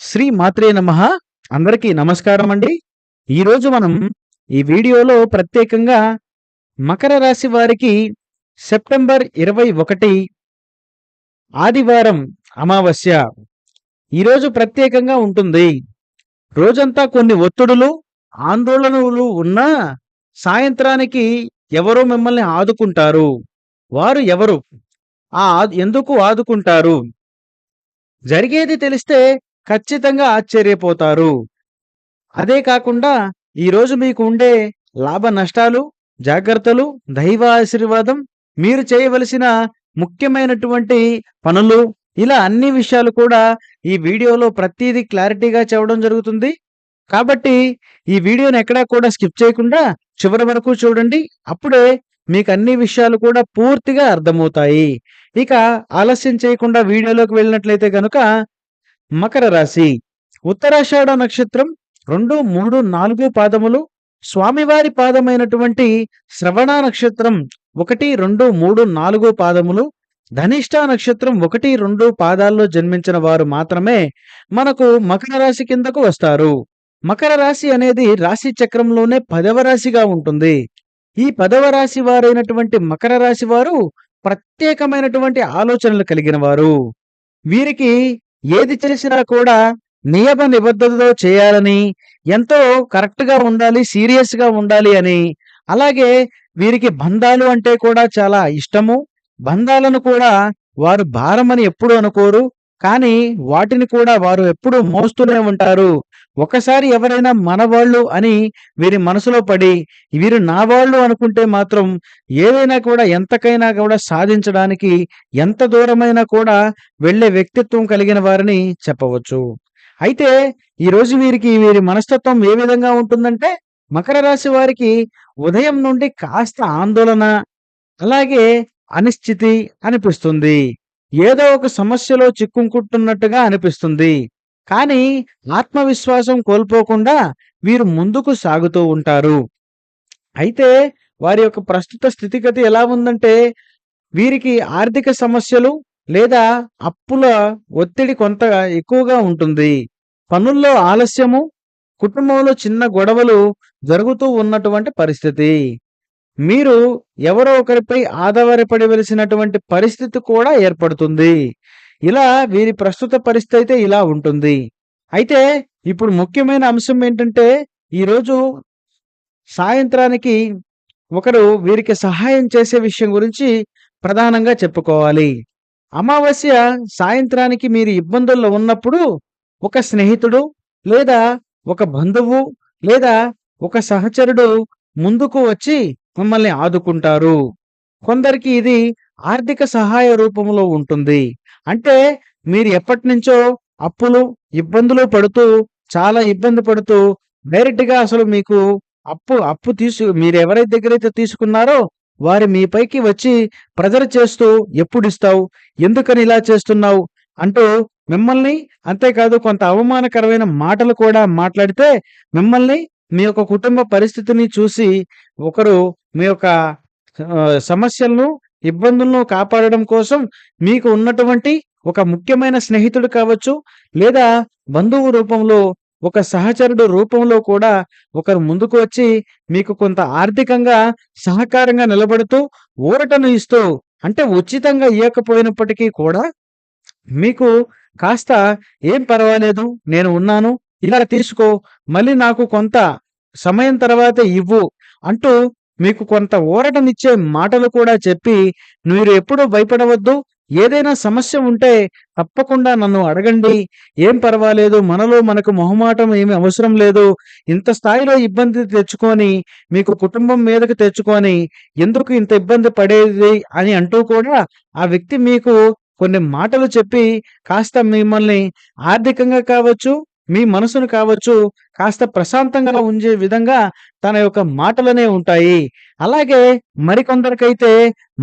శ్రీ మాత్రే నమ. అందరికీ నమస్కారం అండి. ఈరోజు మనం ఈ వీడియోలో ప్రత్యేకంగా మకర రాశి వారికి సెప్టెంబర్ ఇరవై ఒకటి ఆదివారం అమావాస్య ఈరోజు ప్రత్యేకంగా ఉంటుంది. రోజంతా కొన్ని ఒత్తిడులు ఆందోళనలు ఉన్నా సాయంత్రానికి ఎవరో మిమ్మల్ని ఆదుకుంటారు. వారు ఎవరు? ఆ ఎందుకు ఆదుకుంటారు? జరిగేది తెలిస్తే ఖచ్చితంగా ఆశ్చర్యపోతారు. అదే కాకుండా ఈరోజు మీకు ఉండే లాభ నష్టాలు జాగ్రత్తలు దైవ ఆశీర్వాదం మీరు చేయవలసిన ముఖ్యమైనటువంటి పనులు ఇలా అన్ని విషయాలు కూడా ఈ వీడియోలో ప్రతిదీ క్లారిటీగా చెప్పడం జరుగుతుంది. కాబట్టి ఈ వీడియోని ఎక్కడా కూడా స్కిప్ చేయకుండా చివరి వరకు చూడండి. అప్పుడే మీకు అన్ని విషయాలు కూడా పూర్తిగా అర్థమవుతాయి. ఇక ఆలస్యం చేయకుండా వీడియోలోకి వెళ్ళినట్లయితే గనుక మకర రాశి. ఉత్తరాషాఢ నక్షత్రం రెండు మూడు నాలుగు పాదములు. స్వామివారి పాదమైనటువంటి శ్రవణ నక్షత్రం ఒకటి రెండు మూడు నాలుగు పాదములు. ధనిష్ట నక్షత్రం ఒకటి రెండు పాదాల్లో జన్మించిన వారు మాత్రమే మనకు మకర రాశి కిందకు వస్తారు. మకర రాశి అనేది రాశి చక్రంలోనే పదవ రాశిగా ఉంటుంది. ఈ పదవ రాశి వారైనటువంటి మకర రాశి వారు ప్రత్యేకమైనటువంటి ఆలోచనలు కలిగిన వారు. వీరికి ఏది చేసినా కూడా నియమ నిబద్ధతతో చేయాలని ఎంతో కరెక్ట్గా ఉండాలి సీరియస్గా ఉండాలి అని. అలాగే వీరికి బంధాలు అంటే కూడా చాలా ఇష్టము. బంధాలను కూడా వారు భారమని ఎప్పుడు అనుకోరు. కానీ వాటిని కూడా వారు ఎప్పుడూ మోస్తూనే ఉంటారు. ఒకసారి ఎవరైనా మనవాళ్ళు అని వీరి మనసులో పడి వీరు నా వాళ్ళు అనుకుంటే మాత్రం ఏదైనా కూడా ఎంతకైనా కూడా సాధించడానికి ఎంత దూరమైనా కూడా వెళ్ళే వ్యక్తిత్వం కలిగిన వారిని చెప్పవచ్చు. అయితే ఈరోజు వీరికి వీరి మనస్తత్వం ఏ విధంగా ఉంటుందంటే మకర రాశి వారికి ఉదయం నుండి కాస్త ఆందోళన అలాగే అనిశ్చితి అనిపిస్తుంది. ఏదో ఒక సమస్యలో చిక్కుకుంటున్నట్టుగా అనిపిస్తుంది. కానీ ఆత్మవిశ్వాసం కోల్పోకుండా వీరు ముందుకు సాగుతూ ఉంటారు. అయితే వారి యొక్క ప్రస్తుత స్థితిగతి ఎలా ఉందంటే వీరికి ఆర్థిక సమస్యలు లేదా అప్పుల ఒత్తిడి కొంత ఎక్కువగా ఉంటుంది. పనుల్లో ఆలస్యము కుటుంబంలో చిన్న గొడవలు జరుగుతూ ఉన్నటువంటి పరిస్థితి. మీరు ఎవరో ఒకరిపై ఆధారపడవలసినటువంటి పరిస్థితి కూడా ఏర్పడుతుంది. ఇలా వీరి ప్రస్తుత పరిస్థితి అయితే ఇలా ఉంటుంది. అయితే ఇప్పుడు ముఖ్యమైన అంశం ఏంటంటే ఈరోజు సాయంత్రానికి ఒకరు వీరికి సహాయం చేసే విషయం గురించి ప్రధానంగా చెప్పుకోవాలి. అమావాస్య సాయంత్రానికి మీరు ఇబ్బందుల్లో ఉన్నప్పుడు ఒక స్నేహితుడు లేదా ఒక బంధువు లేదా ఒక సహచరుడు ముందుకు వచ్చి మిమ్మల్ని ఆదుకుంటారు. కొందరికి ఇది ఆర్థిక సహాయ రూపంలో ఉంటుంది. అంటే మీరు ఎప్పటి నుంచో అప్పులు ఇబ్బందులు పడుతూ చాలా ఇబ్బంది పడుతూ డైరెక్ట్గా అసలు మీకు అప్పు అప్పు తీసు మీరు ఎవరైతే దగ్గర అయితే తీసుకున్నారో వారి మీపైకి వచ్చి ప్రెజర్ చేస్తూ ఎప్పుడు ఇస్తావు ఎందుకని ఇలా చేస్తున్నావు అంటూ మిమ్మల్ని అంతేకాదు కొంత అవమానకరమైన మాటలు కూడా మాట్లాడితే మిమ్మల్ని మీ యొక్క కుటుంబ పరిస్థితిని చూసి ఒకరు మీ యొక్క సమస్యలను ఇబ్బందులను కాపాడడం కోసం మీకు ఉన్నటువంటి ఒక ముఖ్యమైన స్నేహితుడు కావచ్చు లేదా బంధువు రూపంలో ఒక సహచరుడు రూపంలో కూడా ఒకరు ముందుకు వచ్చి మీకు కొంత ఆర్థికంగా సహకారంగా నిలబడుతూ ఊరటను ఇస్తూ అంటే ఉచితంగా ఇవ్వకపోయినప్పటికీ కూడా మీకు కాస్త ఏం పర్వాలేదు నేను ఉన్నాను ఇలా తీసుకో మళ్ళీ నాకు కొంత సమయం తర్వాత ఇవ్వు అంటూ మీకు కొంత ఊరటనిచ్చే మాటలు కూడా చెప్పి మీరు ఎప్పుడూ భయపడవద్దు. ఏదైనా సమస్య ఉంటే తప్పకుండా నన్ను అడగండి. ఏం పర్వాలేదు మనలో మనకు మొహమాటం ఏమి అవసరం లేదు. ఇంత స్థాయిలో ఇబ్బంది తెచ్చుకొని మీకు కుటుంబం మీదకి తెచ్చుకొని ఎందుకు ఇంత ఇబ్బంది పడేది అని అంటూ కూడా ఆ వ్యక్తి మీకు కొన్ని మాటలు చెప్పి కాస్త మిమ్మల్ని ఆర్థికంగా కావచ్చు మీ మనసును కావచ్చు కాస్త ప్రశాంతంగా ఉంచే విధంగా తన యొక్క మాటలనే ఉంటాయి. అలాగే మరికొందరికైతే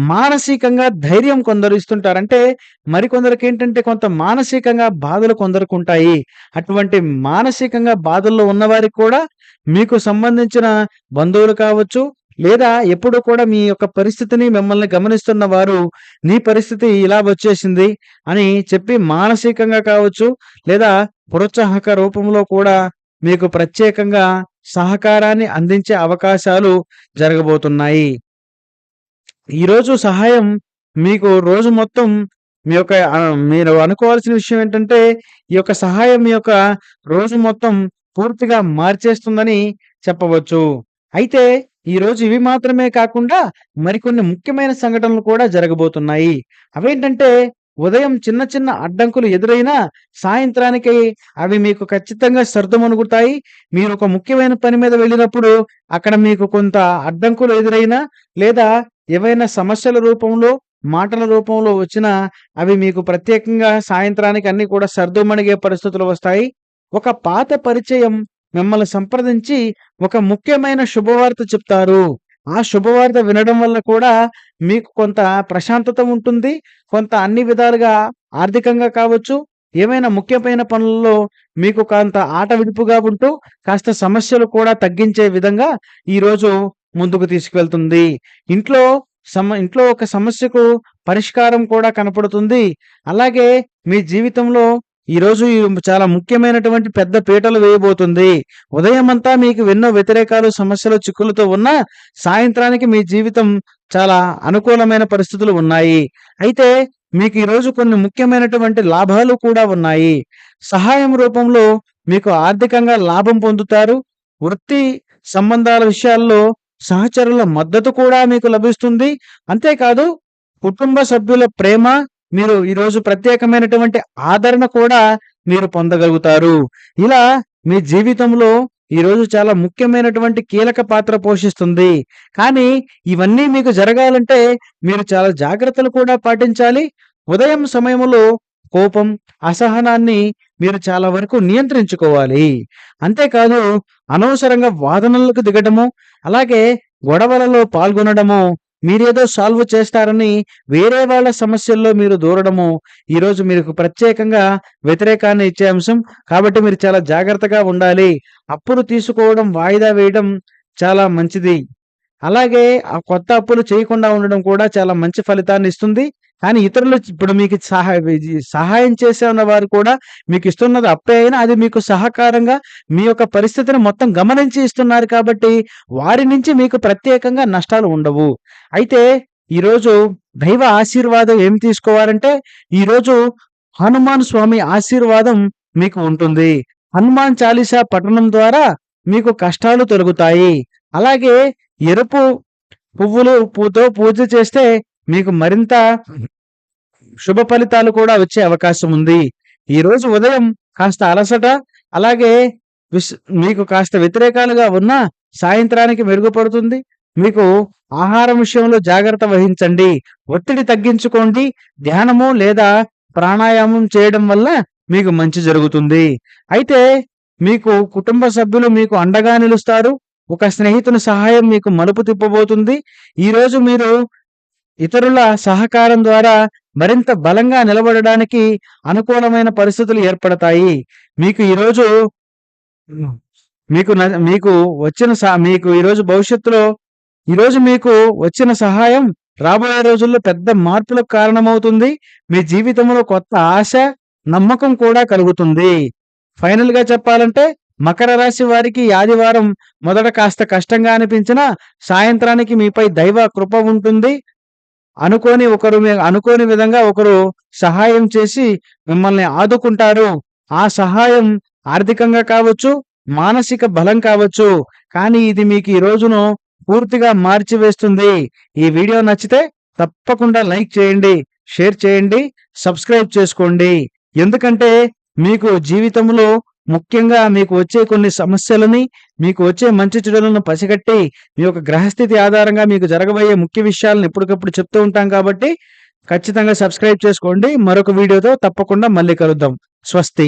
మానసికంగా ధైర్యం కొందరు ఇస్తుంటారంటే మరికొందరికి ఏంటంటే కొంత మానసికంగా బాధలు కొందరికి ఉంటాయి అటువంటి మానసికంగా బాధల్లో ఉన్నవారికి కూడా మీకు సంబంధించిన బంధువులు కావచ్చు లేదా ఎప్పుడు కూడా మీ యొక్క పరిస్థితిని మిమ్మల్ని గమనిస్తున్న వారు నీ పరిస్థితి ఇలా వచ్చేసింది అని చెప్పి మానసికంగా కావచ్చు లేదా ప్రోత్సాహక రూపంలో కూడా మీకు ప్రత్యేకంగా సహకారాన్ని అందించే అవకాశాలు జరగబోతున్నాయి. ఈరోజు సహాయం మీకు రోజు మొత్తం మీ యొక్క మీరు అనుకోవాల్సిన విషయం ఏంటంటే ఈ యొక్క సహాయం మీ యొక్క రోజు మొత్తం పూర్తిగా మార్చేస్తుందని చెప్పవచ్చు. అయితే ఈ రోజు ఇవి మాత్రమే కాకుండా మరికొన్ని ముఖ్యమైన సంఘటనలు కూడా జరగబోతున్నాయి. అవేంటంటే ఉదయం చిన్న చిన్న అడ్డంకులు ఎదురైనా సాయంత్రానికి అవి మీకు ఖచ్చితంగా సర్దమనుగుతాయి మీరు ఒక ముఖ్యమైన పని మీద వెళ్ళినప్పుడు అక్కడ మీకు కొంత అడ్డంకులు ఎదురైనా లేదా ఏవైనా సమస్యల రూపంలో మాటల రూపంలో వచ్చినా అవి మీకు ప్రత్యేకంగా సాయంత్రానికి అన్ని కూడా సర్దుమణిగే పరిస్థితులు వస్తాయి. ఒక పాత పరిచయం మిమ్మల్ని సంప్రదించి ఒక ముఖ్యమైన శుభవార్త చెప్తారు. ఆ శుభవార్త వినడం వల్ల కూడా మీకు కొంత ప్రశాంతత ఉంటుంది కొంత అన్ని విధాలుగా ఆర్థికంగా కావచ్చు. ఏమైనా ముఖ్యమైన పనుల్లో మీకు కొంత ఆట విడుపుగా ఉంటూ కాస్త సమస్యలు కూడా తగ్గించే విధంగా ఈరోజు ముందుకు తీసుకువెళ్తుంది. ఇంట్లో సమ ఇంట్లో ఒక సమస్యకు పరిష్కారం కూడా కనపడుతుంది. అలాగే మీ జీవితంలో ఈరోజు చాలా ముఖ్యమైనటువంటి పెద్ద పీటలు వేయబోతుంది. ఉదయం అంతా మీకు ఎన్నో వ్యతిరేకాలు సమస్యలు చిక్కులతో ఉన్నా సాయంత్రానికి మీ జీవితం చాలా అనుకూలమైన పరిస్థితులు ఉన్నాయి. అయితే మీకు ఈరోజు కొన్ని ముఖ్యమైనటువంటి లాభాలు కూడా ఉన్నాయి. సహాయం రూపంలో మీకు ఆర్థికంగా లాభం పొందుతారు. వృత్తి సంబంధాల విషయాల్లో సహచరుల మద్దతు కూడా మీకు లభిస్తుంది. అంతేకాదు కుటుంబ సభ్యుల ప్రేమ మీరు ఈరోజు ప్రత్యేకమైనటువంటి ఆదరణ కూడా మీరు పొందగలుగుతారు. ఇలా మీ జీవితంలో ఈరోజు చాలా ముఖ్యమైనటువంటి కీలక పాత్ర పోషిస్తుంది. కానీ ఇవన్నీ మీకు జరగాలంటే మీరు చాలా జాగ్రత్తలు కూడా పాటించాలి. ఉదయం సమయంలో కోపం అసహనాన్ని మీరు చాలా వరకు నియంత్రించుకోవాలి. అంతేకాదు అనవసరంగా వాదనలకు దిగడము అలాగే గొడవలలో పాల్గొనడము మీరేదో సాల్వ్ చేస్తారని వేరే వాళ్ళ సమస్యల్లో మీరు దూరడము ఈరోజు మీకు ప్రత్యేకంగా వ్యతిరేకాన్ని ఇచ్చే అంశం. కాబట్టి మీరు చాలా జాగ్రత్తగా ఉండాలి. అప్పులు తీసుకోవడం వాయిదా వేయడం చాలా మంచిది. అలాగే ఆ కొత్త అప్పులు చేయకుండా ఉండడం కూడా చాలా మంచి ఫలితాన్ని ఇస్తుంది. కానీ ఇతరులు ఇప్పుడు మీకు సహాయ సహాయం చేసే ఉన్న వారు కూడా మీకు ఇస్తున్నది అప్పే అయినా అది మీకు సహకారంగా మీ యొక్క పరిస్థితిని మొత్తం గమనించి ఇస్తున్నారు కాబట్టి వారి నుంచి మీకు ప్రత్యేకంగా నష్టాలు ఉండవు. అయితే ఈరోజు దైవ ఆశీర్వాదం ఏం తీసుకోవాలంటే ఈరోజు హనుమాన్ స్వామి ఆశీర్వాదం మీకు ఉంటుంది. హనుమాన్ చాలీసా పఠనం ద్వారా మీకు కష్టాలు తొలగుతాయి. అలాగే ఎరుపు పువ్వులు పూతో పూజ చేస్తే మీకు మరింత శుభ ఫలితాలు కూడా వచ్చే అవకాశం ఉంది. ఈరోజు ఉదయం కాస్త అలసట అలాగే విస్ మీకు కాస్త వ్యతిరేకాలుగా ఉన్న సాయంత్రానికి మెరుగుపడుతుంది. మీకు ఆహారం విషయంలో జాగ్రత్త వహించండి. ఒత్తిడి తగ్గించుకోండి. ధ్యానము లేదా ప్రాణాయామం చేయడం వల్ల మీకు మంచి జరుగుతుంది. అయితే మీకు కుటుంబ సభ్యులు మీకు అండగా నిలుస్తారు. ఒక స్నేహితుని సహాయం మీకు మలుపు తిప్పబోతుంది. ఈరోజు మీరు ఇతరుల సహకారం ద్వారా మరింత బలంగా నిలబడడానికి అనుకూలమైన పరిస్థితులు ఏర్పడతాయి. మీకు ఈరోజు మీకు న- మీకు వచ్చిన సహ- మీకు ఈరోజు భవిష్యత్తులో ఈరోజు మీకు వచ్చిన సహాయం రాబోయే రోజుల్లో పెద్ద మార్పులకు కారణమవుతుంది. మీ జీవితంలో కొత్త ఆశ నమ్మకం కూడా కలుగుతుంది. ఫైనల్గా చెప్పాలంటే మకర రాశి వారికి ఆదివారం మొదట కాస్త కష్టంగా అనిపించినా సాయంత్రానికి మీపై దైవ కృప ఉంటుంది. అనుకోని ఒకరు అనుకోని విధంగా ఒకరు సహాయం చేసి మిమ్మల్ని ఆదుకుంటారు. ఆ సహాయం ఆర్థికంగా కావచ్చు మానసిక బలం కావచ్చు. కానీ ఇది మీకు ఈ రోజును పూర్తిగా మార్చివేస్తుంది. ఈ వీడియో నచ్చితే తప్పకుండా లైక్ చేయండి షేర్ చేయండి సబ్స్క్రైబ్ చేసుకోండి. ఎందుకంటే మీకు జీవితంలో ముఖ్యంగా మీకు వచ్చే కొన్ని సమస్యలని మీకు వచ్చే మంచి చెడులను పసిగట్టి మీ యొక్క గ్రహస్థితి ఆధారంగా మీకు జరగబోయే ముఖ్య విషయాలను ఎప్పటికప్పుడు చెప్తూ ఉంటాం కాబట్టి ఖచ్చితంగా సబ్స్క్రైబ్ చేసుకోండి. మరొక వీడియోతో తప్పకుండా మళ్ళీ కలుద్దాం. స్వస్తి.